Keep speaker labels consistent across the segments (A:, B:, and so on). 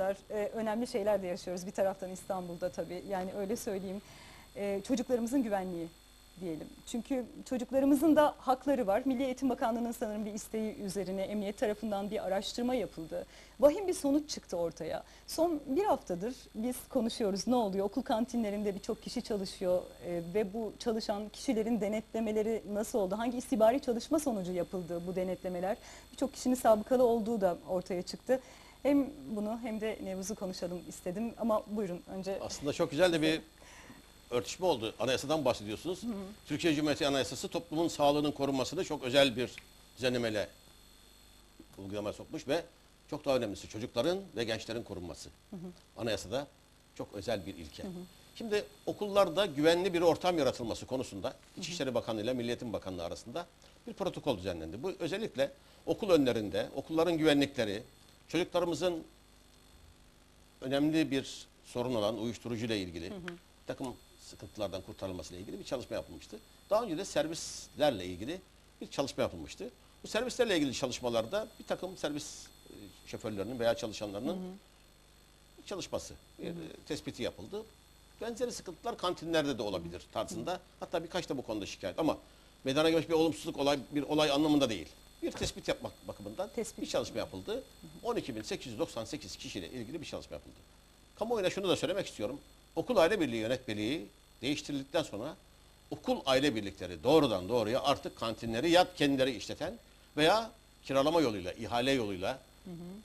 A: e, önemli şeyler de yaşıyoruz bir taraftan İstanbul'da tabii. Yani öyle söyleyeyim. E, çocuklarımızın güvenliği diyelim. Çünkü çocuklarımızın da hakları var. Milli Eğitim Bakanlığı'nın sanırım bir isteği üzerine emniyet tarafından bir araştırma yapıldı. Vahim bir sonuç çıktı ortaya. Son bir haftadır biz konuşuyoruz ne oluyor? Okul kantinlerinde birçok kişi çalışıyor e, ve bu çalışan kişilerin denetlemeleri nasıl oldu? Hangi istihbari çalışma sonucu yapıldı bu denetlemeler? Birçok kişinin sabıkalı olduğu da ortaya çıktı. Hem bunu hem de Nevruz'u konuşalım istedim ama buyurun önce.
B: Aslında çok güzel de bir örtüşme oldu. Anayasadan bahsediyorsunuz. Türkiye Cumhuriyeti Anayasası toplumun sağlığının korunmasını çok özel bir düzenlemeyle uygulamaya sokmuş ve çok daha önemlisi çocukların ve gençlerin korunması. Anayasada çok özel bir ilke. Şimdi okullarda güvenli bir ortam yaratılması konusunda İçişleri Bakanlığı ile Milli Eğitim Bakanlığı arasında bir protokol düzenlendi. Bu özellikle okul önlerinde, okulların güvenlikleri, çocuklarımızın önemli bir sorun olan uyuşturucu ile ilgili bir takım sıkıntılardan kurtarılması ile ilgili bir çalışma yapılmıştı. Daha önce de servislerle ilgili bir çalışma yapılmıştı. Bu servislerle ilgili çalışmalarda bir takım servis e, şoförlerinin veya çalışanlarının bir çalışması, bir e, tespiti yapıldı. Benzeri sıkıntılar kantinlerde de olabilir tarzında. Hatta birkaç da bu konuda şikayet ama meydana gelmiş bir olumsuzluk olay bir olay anlamında değil. Bir tespit yapmak bakımından
A: Tespit.
B: bir çalışma yapıldı. 12.898 kişiyle ilgili bir çalışma yapıldı. Kamuoyuna şunu da söylemek istiyorum. Okul Aile Birliği yönetmeliği değiştirildikten sonra okul aile birlikleri doğrudan doğruya artık kantinleri ya kendileri işleten veya kiralama yoluyla, ihale yoluyla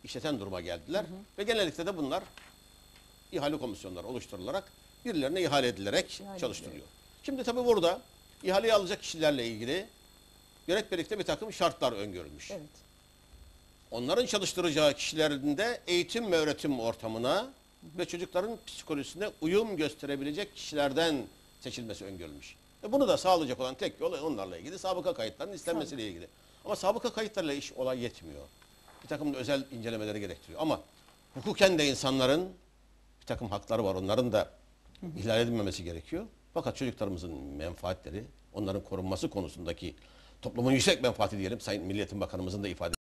B: işleten duruma geldiler. Ve genellikle de bunlar ihale komisyonları oluşturularak birilerine ihale edilerek
A: İhale
B: çalıştırılıyor. Şimdi tabii burada ihaleyi alacak kişilerle ilgili yönetmelikte bir takım şartlar öngörülmüş.
A: Evet.
B: Onların çalıştıracağı kişilerin de eğitim ve öğretim ortamına ve çocukların psikolojisine uyum gösterebilecek kişilerden seçilmesi öngörülmüş. E bunu da sağlayacak olan tek yol onlarla ilgili sabıka kayıtlarının istenmesiyle ilgili. Ama sabıka kayıtlarıyla iş olay yetmiyor. Bir takım özel incelemeleri gerektiriyor. Ama hukuken de insanların bir takım hakları var. Onların da ihlal edilmemesi gerekiyor. Fakat çocuklarımızın menfaatleri, onların korunması konusundaki toplumun yüksek menfaati diyelim Sayın Milliyetin Bakanımızın da ifade